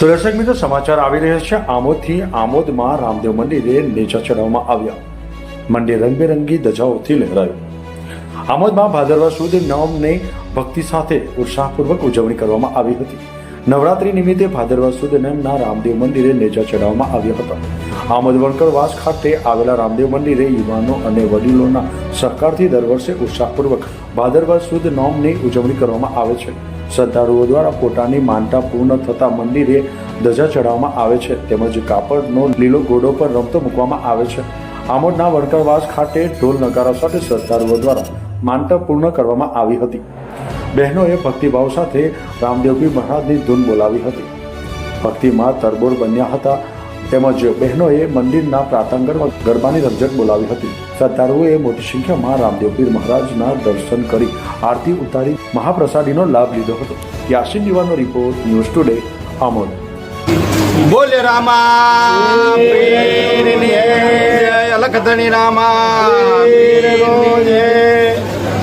તો દર્શક મિત્રો, સમાચાર આવી રહ્યા છે. આમોદથી આમોદમાં રામદેવ મંદિરે નેચા ચડાવવામાં આવ્યા. મંદિર રંગબેરંગી ધજાઓથી લહેરાયું. આમોદમાં ભાદરવા સુદ નવમને ભક્તિ સાથે ઉત્સાહપૂર્વક ઉજવણી કરવામાં આવી હતી. નવરાત્રી નિમિત્તે ભાદરવા સુદ નમના રામદેવ મંદિરે નેજા ચડાવવામાં આવ્યા હતા. આમદ વણકરવાસ ખાતે આવેલા રામદેવ મંદિરે યુવાનો અને વડીલોના સહકારથી દર વર્ષે ઉત્સાહપૂર્વક ભાદરવા સુદ નોમની ઉજવણી કરવામાં આવે છે. શ્રદ્ધાળુઓ દ્વારા પોતાની માનતા પૂર્ણ થતા મંદિરે ધજા ચડાવવામાં આવે છે તેમજ કાપડનો લીલો ઘોડો પર રમતો મૂકવામાં આવે છે. આમોદના વણકરવાસ ખાતે ઢોલ નગારા સાથે શ્રદ્ધાળુઓ દ્વારા માનતા પૂર્ણ કરવામાં આવી હતી. બહેનોએ ભક્તિભાવ સાથે રામદેવપી મહારાજની ધૂન બોલાવી હતી. ભક્તિમાં તરબોર બન્યા હતા. તેમજ બહેનોએ મંદિરના પ્રાતાંગણમાં ગરબાની રમઝટ બોલાવી હતી. શ્રદ્ધાળુઓએ મોટી સંખ્યામાં રામદેવપીર મહારાજના દર્શન કરી આરતી ઉતારી મહાપ્રસાદીનો લાભ લીધો હતો. યાસીન દીવાનો રિપોર્ટ ન્યૂઝ ટુડે અમોલ બોલે રામા અલખધણી રામા.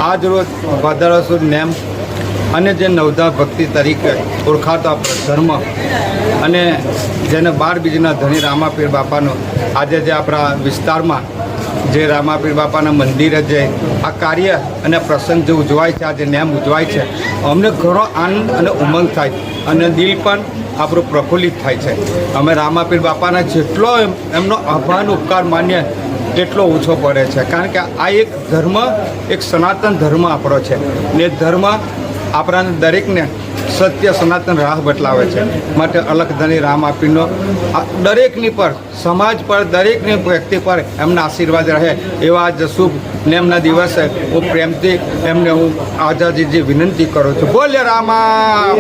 આજ રોજ ભાદરસુદ નેમ અને જે નવધા ભક્તિ તરીકે ઓળખાતો આપણો ધર્મ અને જેને બાર બીજના ધણી રામાપીર બાપાનો, આજે જે આપણા વિસ્તારમાં જે રામાપીર બાપાના મંદિરે જે આ કાર્ય અને પ્રસંગ જે ઉજવાય છે, આજે નેમ ઉજવાય છે, અમને ઘણો આનંદ અને ઉમંગ થાય અને દિલ પણ આપણું પ્રફુલ્લિત થાય છે. અમે રામાપીર બાપાના જેટલો એમનો આભાર ઉપકાર માન્ય તેટલો ઓછો પડે છે. કારણ કે આ એક ધર્મ, એક સનાતન ધર્મ આપણો છે. ને ધર્મ આપણાને દરેકને સત્ય, સનાતન રાહ બતલાવે છે. માટે અલખધણી રામ આપીનો. દરેકની પર, સમાજ પર, દરેકની વ્યક્તિ પર એમના આશીર્વાદ રહે એવા જ શુભ ને એમના દિવસે હું પ્રેમથી એમને હું આઝાદીજી વિનંતી કરું છું. બોલે રામા